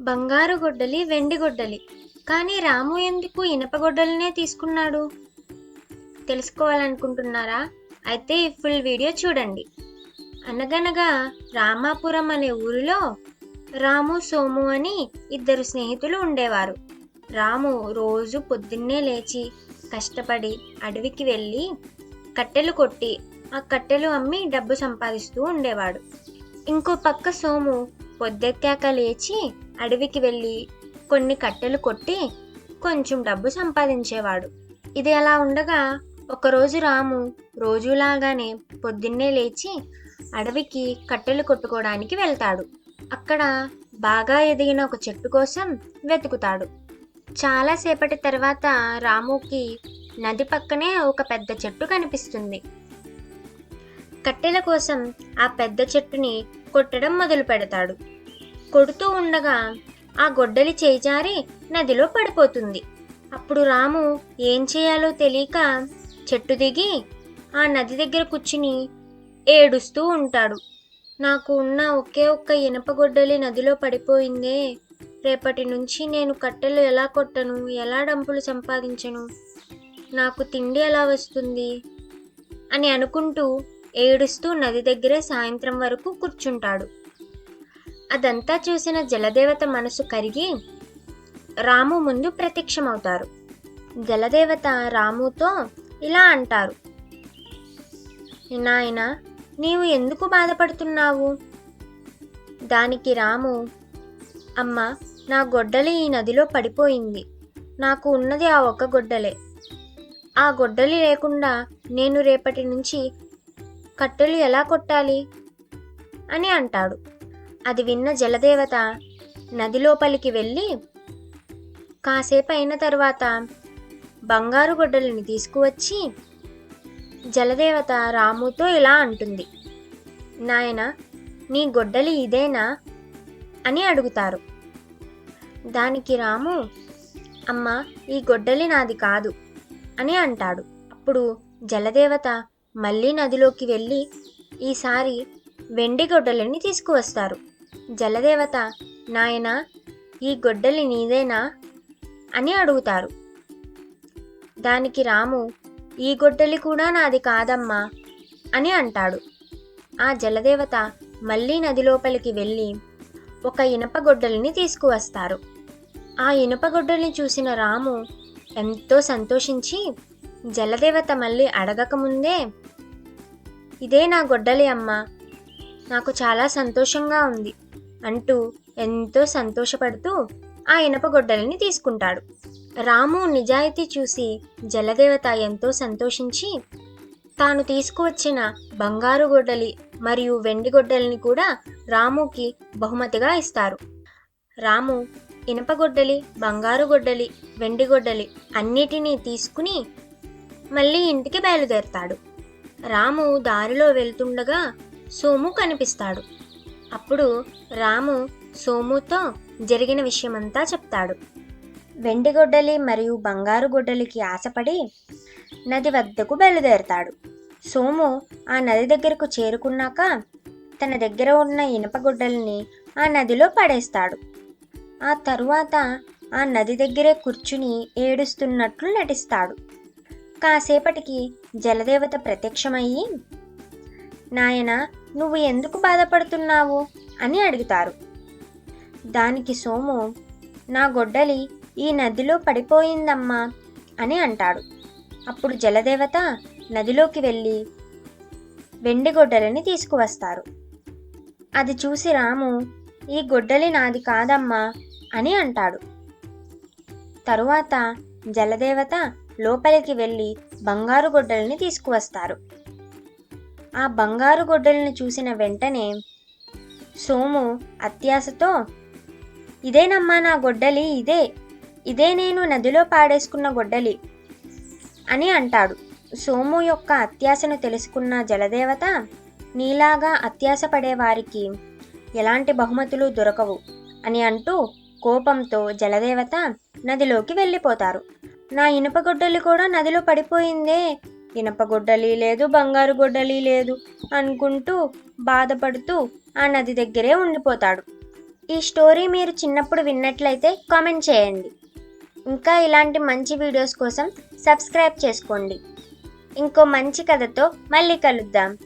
బంగారు గొడ్డలి వెండి గొడ్డలి. కానీ రాము ఎందుకు ఇనపగొడ్డలనే తీసుకున్నాడు? తెలుసుకోవాలనుకుంటున్నారా? అయితే ఈ ఫుల్ వీడియో చూడండి. అనగనగా రామాపురం అనే ఊరిలో రాము సోము అని ఇద్దరు స్నేహితులు ఉండేవారు. రాము రోజు పొద్దున్నే లేచి కష్టపడి అడవికి వెళ్ళి కట్టెలు కొట్టి ఆ కట్టెలు అమ్మి డబ్బు సంపాదిస్తూ ఉండేవాడు. ఇంకో పక్క సోము పొద్దెక్కాక లేచి అడవికి వెళ్ళి కొన్ని కట్టెలు కొట్టి కొంచెం డబ్బు సంపాదించేవాడు. ఇది అలా ఉండగా ఒకరోజు రాము రోజులాగానే పొద్దున్నే లేచి అడవికి కట్టెలు కొట్టుకోవడానికి వెళ్తాడు. అక్కడ బాగా ఎదిగిన ఒక చెట్టు కోసం వెతుకుతాడు. చాలాసేపటి తర్వాత రాముకి నది పక్కనే ఒక పెద్ద చెట్టు కనిపిస్తుంది. కట్టెల కోసం ఆ పెద్ద చెట్టుని కొట్టడం మొదలు పెడతాడు కొడుతూ ఉండగా ఆ గొడ్డలి చేజారి నదిలో పడిపోతుంది. అప్పుడు రాము ఏం చేయాలో తెలియక చెట్టు దిగి ఆ నది దగ్గర కూర్చుని ఏడుస్తూ ఉంటాడు. నాకు ఉన్న ఒకే ఒక్క ఇనప గొడ్డలి నదిలో పడిపోయిందే. రేపటి నుంచి నేను కట్టెలు ఎలా కొట్టను? ఎలా డంపులు సంపాదించను? నాకు తిండి ఎలా వస్తుంది? అని అనుకుంటూ ఏడుస్తూ నది దగ్గరే సాయంత్రం వరకు కూర్చుంటాడు. అదంతా చూసిన జలదేవత మనసు కరిగి రాము ముందు ప్రత్యక్షమవుతారు. జలదేవత రాముతో ఇలా అంటారు. నాయన నీవు ఎందుకు బాధపడుతున్నావు? దానికి రాము అమ్మ నా గొడ్డలి ఈ నదిలో పడిపోయింది. నాకు ఉన్నది ఆ ఒక్క గొడ్డలే. ఆ గొడ్డలి లేకుండా నేను రేపటి నుంచి కట్టెలు ఎలా కొట్టాలి అని అంటాడు. అది విన్న జలదేవత నది లోపలికి వెళ్ళి కాసేపు అయిన తర్వాత బంగారు గొడ్డలిని తీసుకువచ్చి జలదేవత రాముతో ఇలా అంటుంది. నాయన నీ గొడ్డలి ఇదేనా? అని అడుగుతారు. దానికి రాము అమ్మ ఈ గొడ్డలి నాది కాదు అని అంటాడు. అప్పుడు జలదేవత మళ్ళీ నదిలోకి వెళ్ళి ఈసారి వెండి గొడ్డలిని తీసుకువస్తారు. జలదేవత నాయనా ఈ గొడ్డలి నీదేనా అని అడుగుతారు. దానికి రాము ఈ గొడ్డలి కూడా నాది కాదమ్మా అని అంటాడు. ఆ జలదేవత మళ్ళీ నది లోపలికి వెళ్ళి ఒక ఇనప గొడ్డలిని తీసుకువస్తారు. ఆ ఇనుప గొడ్డలిని చూసిన రాము ఎంతో సంతోషించి జలదేవత మళ్ళీ అడగకముందే ఇదే నా గొడ్డలి అమ్మ నాకు చాలా సంతోషంగా ఉంది. అంటూ ఎంతో సంతోషపడుతూ ఆ ఇనపగొడ్డలిని తీసుకుంటాడు. రాము నిజాయితీ చూసి జలదేవత ఎంతో సంతోషించి తాను తీసుకువచ్చిన బంగారు గొడ్డలి మరియు వెండి గొడ్డలిని కూడా రాముకి బహుమతిగా ఇస్తారు. రాము ఇనపగొడ్డలి బంగారు గొడ్డలి వెండి గొడ్డలి అన్నిటినీ తీసుకుని మళ్ళీ ఇంటికి బయలుదేరతాడు. రాము దారిలో వెళ్తుండగా సోము కనిపిస్తాడు. అప్పుడు రాము సోముతో జరిగిన విషయమంతా చెప్తాడు. వెండి గొడ్డలి మరియు బంగారు గొడ్డలికి ఆశపడి నది వద్దకు బయలుదేరతాడు. సోము ఆ నది దగ్గరకు చేరుకున్నాక తన దగ్గర ఉన్న ఇనుప గొడ్డలిని ఆ నదిలో పడేస్తాడు. ఆ తరువాత ఆ నది దగ్గరే కూర్చుని ఏడుస్తున్నట్లు నటిస్తాడు. కాసేపటికి జలదేవత ప్రత్యక్షమయ్యి నాయన నువ్వు ఎందుకు బాధపడుతున్నావు? అని అడుగుతారు. దానికి సోము నా గొడ్డలి ఈ నదిలో పడిపోయిందమ్మా అని అంటాడు. అప్పుడు జలదేవత నదిలోకి వెళ్ళి వెండి గొడ్డలిని తీసుకువస్తారు. అది చూసి రాము ఈ గొడ్డలి నాది కాదమ్మా అని అంటాడు. తరువాత జలదేవత లోపలికి వెళ్ళి బంగారు గొడ్డలిని తీసుకువస్తారు. ఆ బంగారు గొడ్డలను చూసిన వెంటనే సోము అత్యాశతో ఇదేనమ్మా నా గొడ్డలి ఇదే ఇదే నేను నదిలో పాడేసుకున్న గొడ్డలి అని అంటాడు. సోము యొక్క అత్యాశను తెలుసుకున్న జలదేవత నీలాగా అత్యాశ పడేవారికి ఎలాంటి బహుమతులు దొరకవు అని అంటూ కోపంతో జలదేవత నదిలోకి వెళ్ళిపోతారు. నా ఇనుప గొడ్డలి కూడా నదిలో పడిపోయిందే ఇనప గొడ్డలి లేదు బంగారు గొడ్డలి లేదు అనుకుంటూ బాధపడుతూ ఆ నది దగ్గరే ఉండిపోతాడు. ఈ స్టోరీ మీరు చిన్నప్పుడు విన్నట్లయితే కామెంట్ చేయండి. ఇంకా ఇలాంటి మంచి వీడియోస్ కోసం సబ్స్క్రైబ్ చేసుకోండి. ఇంకో మంచి కథతో మళ్ళీ కలుద్దాం.